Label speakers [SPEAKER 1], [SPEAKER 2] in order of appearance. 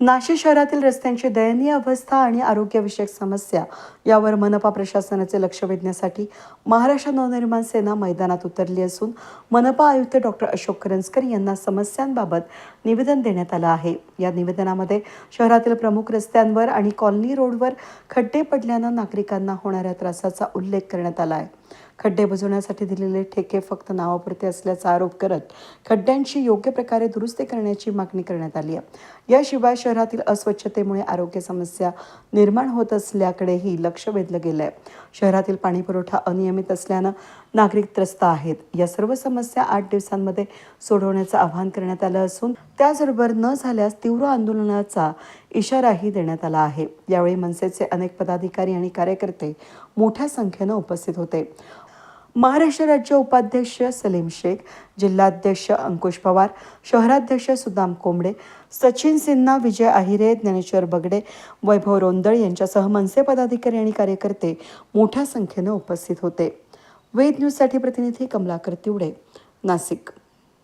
[SPEAKER 1] नाशिक शहरातील रस्त्यांची दयनीय अवस्था आणि आरोग्यविषयक समस्या यावर मनपा प्रशासनाचे लक्ष वेधण्यासाठी महाराष्ट्र नवनिर्माण सेना मैदानात उतरली असून मनपा आयुक्त डॉक्टर अशोक करंजकर यांना समस्यांबाबत निवेदन देण्यात आलं आहे. या निवेदनामध्ये शहरातील प्रमुख रस्त्यांवर आणि कॉलनी रोडवर खड्डे पडल्यानं नागरिकांना होणाऱ्या त्रासाचा उल्लेख करण्यात आला आहे. खड्डे बुजवण्यासाठी दिलेले ठेके फक्त नावापुरते असल्याचा आरोप करत खड्ड्यांची योग्य प्रकारे दुरुस्ती करण्याची मागणी करण्यात आली आहे. याशिवाय शहरातील अस्वच्छतेमुळे आरोग्य समस्या निर्माण होत असल्याकडेही लक्ष वेधलं गेलं आहे शहरातील पाणीपुरवठा अनियमित असल्यानं नागरिक त्रस्त आहेत. या सर्व समस्या आठ दिवसांमध्ये सोडवण्याचं आवाहन करण्यात आलं असून त्याचबरोबर न झाल्यास तीव्र आंदोलनाचा इशाराही देण्यात आला आहे. यावेळी मनसेचे अनेक पदाधिकारी आणि कार्यकर्ते मोठ्या संख्येनं उपस्थित होते. महाराष्ट्र राज्य उपाध्यक्ष सलीम शेख जिल्हाध्यक्ष अंकुश पवार शहराध्यक्ष सुदाम कोंबडे सचिन सिन्हा विजय आहिरे ज्ञानेश्वर बगडे वैभव रोंदळ यांच्यासह मनसे पदाधिकारी आणि कार्यकर्ते मोठ्या संख्येनं उपस्थित होते. वेद न्यूजसाठी प्रतिनिधी कमलाकर तिवडे नाशिक.